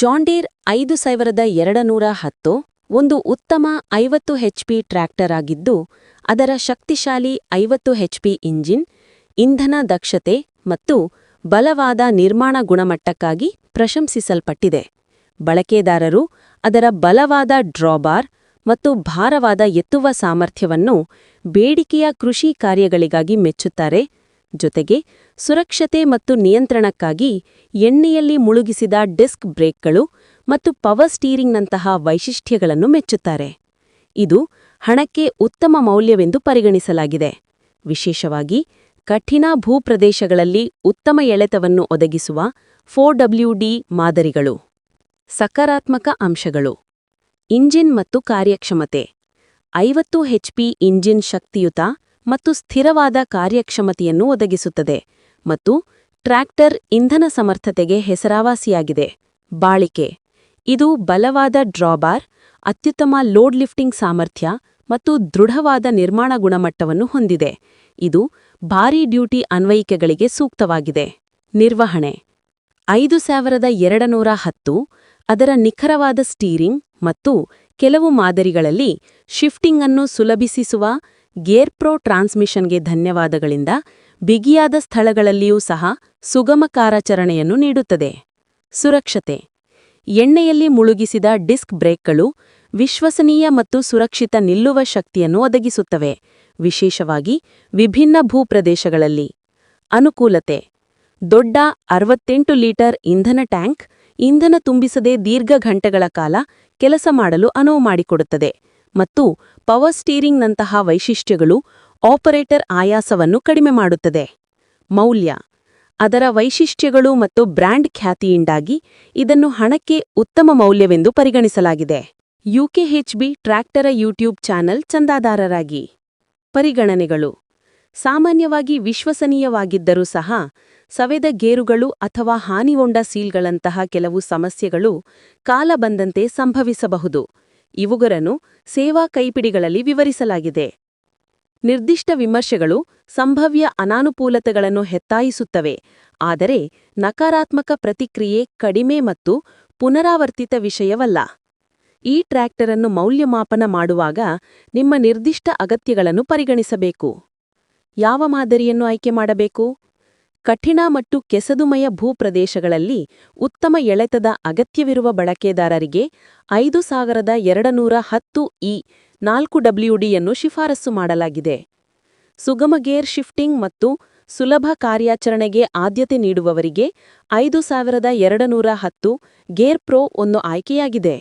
ಜಾಂಡೀರ್ ಐದು ಸಾವಿರದ ಎರಡನೂರ ಹತ್ತು ಒಂದು ಉತ್ತಮ ಐವತ್ತು ಹೆಚ್ಪಿ ಟ್ರ್ಯಾಕ್ಟರ್ ಆಗಿದ್ದು, ಅದರ ಶಕ್ತಿಶಾಲಿ ಐವತ್ತು ಹೆಚ್ಪಿ ಇಂಜಿನ್, ಇಂಧನ ದಕ್ಷತೆ ಮತ್ತು ಬಲವಾದ ನಿರ್ಮಾಣ ಗುಣಮಟ್ಟಕ್ಕಾಗಿ ಪ್ರಶಂಸಿಸಲ್ಪಟ್ಟಿದೆ. ಬಳಕೆದಾರರು ಅದರ ಬಲವಾದ ಡ್ರಾಬಾರ್ ಮತ್ತು ಭಾರವಾದ ಎತ್ತುವ ಸಾಮರ್ಥ್ಯವನ್ನು ಬೇಡಿಕೆಯ ಕೃಷಿ ಕಾರ್ಯಗಳಿಗಾಗಿ ಮೆಚ್ಚುತ್ತಾರೆ. ಜೊತೆಗೆ ಸುರಕ್ಷತೆ ಮತ್ತು ನಿಯಂತ್ರಣಕ್ಕಾಗಿ ಎಣ್ಣೆಯಲ್ಲಿ ಮುಳುಗಿಸಿದ ಡಿಸ್ಕ್ ಬ್ರೇಕ್ಗಳು ಮತ್ತು ಪವರ್ ಸ್ಟೀರಿಂಗ್ನಂತಹ ವೈಶಿಷ್ಟ್ಯಗಳನ್ನು ಮೆಚ್ಚುತ್ತಾರೆ. ಇದು ಹಣಕ್ಕೆ ಉತ್ತಮ ಮೌಲ್ಯವೆಂದು ಪರಿಗಣಿಸಲಾಗಿದೆ. ವಿಶೇಷವಾಗಿ ಕಠಿಣ ಭೂಪ್ರದೇಶಗಳಲ್ಲಿ ಉತ್ತಮ ಎಳೆತವನ್ನು ಒದಗಿಸುವ ಡಿ ಮಾದರಿಗಳು. ಸಕಾರಾತ್ಮಕ ಅಂಶಗಳು. ಇಂಜಿನ್ ಮತ್ತು ಕಾರ್ಯಕ್ಷಮತೆ. ಐವತ್ತು ಹೆಚ್ಪಿ ಇಂಜಿನ್ ಶಕ್ತಿಯುತ ಮತ್ತು ಸ್ಥಿರವಾದ ಕಾರ್ಯಕ್ಷಮತೆಯನ್ನು ಒದಗಿಸುತ್ತದೆ ಮತ್ತು ಟ್ರ್ಯಾಕ್ಟರ್ ಇಂಧನ ಸಮರ್ಥತೆಗೆ ಹೆಸರಾವಾಸಿಯಾಗಿದೆ. ಬಾಳಿಕೆ. ಇದು ಬಲವಾದ ಡ್ರಾಬಾರ್, ಅತ್ಯುತ್ತಮ ಲೋಡ್ ಲಿಫ್ಟಿಂಗ್ ಸಾಮರ್ಥ್ಯ ಮತ್ತು ದೃಢವಾದ ನಿರ್ಮಾಣ ಗುಣಮಟ್ಟವನ್ನು ಹೊಂದಿದೆ. ಇದು ಭಾರೀ ಡ್ಯೂಟಿ ಅನ್ವಯಿಕೆಗಳಿಗೆ ಸೂಕ್ತವಾಗಿದೆ. ನಿರ್ವಹಣೆ. ಐದು ಸಾವಿರದ ಎರಡನೂರ ಹತ್ತು, ಅದರ ನಿಖರವಾದ ಸ್ಟೀರಿಂಗ್ ಮತ್ತು ಕೆಲವು ಮಾದರಿಗಳಲ್ಲಿ ಶಿಫ್ಟಿಂಗ್ ಅನ್ನು ಸುಲಭಿಸಿಸುವ ಗೇರ್ಪ್ರೋ ಟ್ರಾನ್ಸ್ಮಿಷನ್ಗೆ ಧನ್ಯವಾದಗಳಿಂದ ಬಿಗಿಯಾದ ಸ್ಥಳಗಳಲ್ಲಿಯೂ ಸಹ ಸುಗಮ ಕಾರಾಚರಣೆಯನ್ನು ನೀಡುತ್ತದೆ. ಸುರಕ್ಷತೆ. ಎಣ್ಣೆಯಲ್ಲಿ ಮುಳುಗಿಸಿದ ಡಿಸ್ಕ್ ಬ್ರೇಕ್ಗಳು ವಿಶ್ವಸನೀಯ ಮತ್ತು ಸುರಕ್ಷಿತ ನಿಲ್ಲುವ ಶಕ್ತಿಯನ್ನು ಒದಗಿಸುತ್ತವೆ. ವಿಶೇಷವಾಗಿ ವಿಭಿನ್ನ ಭೂಪ್ರದೇಶಗಳಲ್ಲಿ. ಅನುಕೂಲತೆ. ದೊಡ್ಡ ಅರವತ್ತೆಂಟು ಲೀಟರ್ ಇಂಧನ ಟ್ಯಾಂಕ್ ಇಂಧನ ತುಂಬಿಸದೆ ದೀರ್ಘ ಘಂಟೆಗಳ ಕಾಲ ಕೆಲಸ ಮಾಡಲು ಅನುವು ಮಾಡಿಕೊಡುತ್ತದೆ. ಮತ್ತು ಪವರ್ ಸ್ಟೀರಿಂಗ್ನಂತಹ ವೈಶಿಷ್ಟ್ಯಗಳು ಆಪರೇಟರ್ ಆಯಾಸವನ್ನು ಕಡಿಮೆ ಮಾಡುತ್ತದೆ. ಮೌಲ್ಯ. ಅದರ ವೈಶಿಷ್ಟ್ಯಗಳು ಮತ್ತು ಬ್ರ್ಯಾಂಡ್ ಖ್ಯಾತಿಯಿಂದಾಗಿ ಇದನ್ನು ಹಣಕ್ಕೆ ಉತ್ತಮ ಮೌಲ್ಯವೆಂದು ಪರಿಗಣಿಸಲಾಗಿದೆ. ಯುಕೆಎಚ್ಬಿ ಟ್ರ್ಯಾಕ್ಟರ ಯೂಟ್ಯೂಬ್ ಚಾನೆಲ್ ಚಂದಾದಾರರಾಗಿ. ಪರಿಗಣನೆಗಳು. ಸಾಮಾನ್ಯವಾಗಿ ವಿಶ್ವಸನೀಯವಾಗಿದ್ದರೂ ಸಹ ಸವೆದ ಗೇರುಗಳು ಅಥವಾ ಹಾನಿಗೊಂಡ ಸೀಲ್ಗಳಂತಹ ಕೆಲವು ಸಮಸ್ಯೆಗಳು ಕಾಲ ಬಂದಂತೆ ಸಂಭವಿಸಬಹುದು. ಇವುಗರನ್ನು ಸೇವಾ ಕೈಪಿಡಿಗಳಲ್ಲಿ ವಿವರಿಸಲಾಗಿದೆ. ನಿರ್ದಿಷ್ಟ ವಿಮರ್ಶೆಗಳು ಸಂಭವ್ಯ ಅನಾನುಕೂಲತೆಗಳನ್ನು ಹೆತ್ತಾಯಿಸುತ್ತವೆ, ಆದರೆ ನಕಾರಾತ್ಮಕ ಪ್ರತಿಕ್ರಿಯೆ ಕಡಿಮೆ ಮತ್ತು ಪುನರಾವರ್ತಿತ ವಿಷಯವಲ್ಲ. ಈ ಟ್ರ್ಯಾಕ್ಟರನ್ನು ಮೌಲ್ಯಮಾಪನ ಮಾಡುವಾಗ ನಿಮ್ಮ ನಿರ್ದಿಷ್ಟ ಅಗತ್ಯಗಳನ್ನು ಪರಿಗಣಿಸಬೇಕು. ಯಾವ ಮಾದರಿಯನ್ನು ಆಯ್ಕೆ ಮಾಡಬೇಕು? ಕಠಿಣ ಮತ್ತು ಕೆಸದುಮಯ ಭೂಪ್ರದೇಶಗಳಲ್ಲಿ ಉತ್ತಮ ಎಳೆತದ ಅಗತ್ಯವಿರುವ ಬಳಕೆದಾರರಿಗೆ ಐದು ಸಾವಿರದ ಎರಡನೂರ ಹತ್ತು ಇ ನಾಲ್ಕು ಡಬ್ಲ್ಯೂಡಿಯನ್ನು ಶಿಫಾರಸು ಮಾಡಲಾಗಿದೆ. ಸುಗಮ ಗೇರ್ ಶಿಫ್ಟಿಂಗ್ ಮತ್ತು ಸುಲಭ ಕಾರ್ಯಾಚರಣೆಗೆ ಆದ್ಯತೆ ನೀಡುವವರಿಗೆ ಐದು ಸಾವಿರದ ಎರಡನೂರ ಹತ್ತು ಗೇರ್ ಪ್ರೋ ಒಂದು ಆಯ್ಕೆಯಾಗಿದೆ.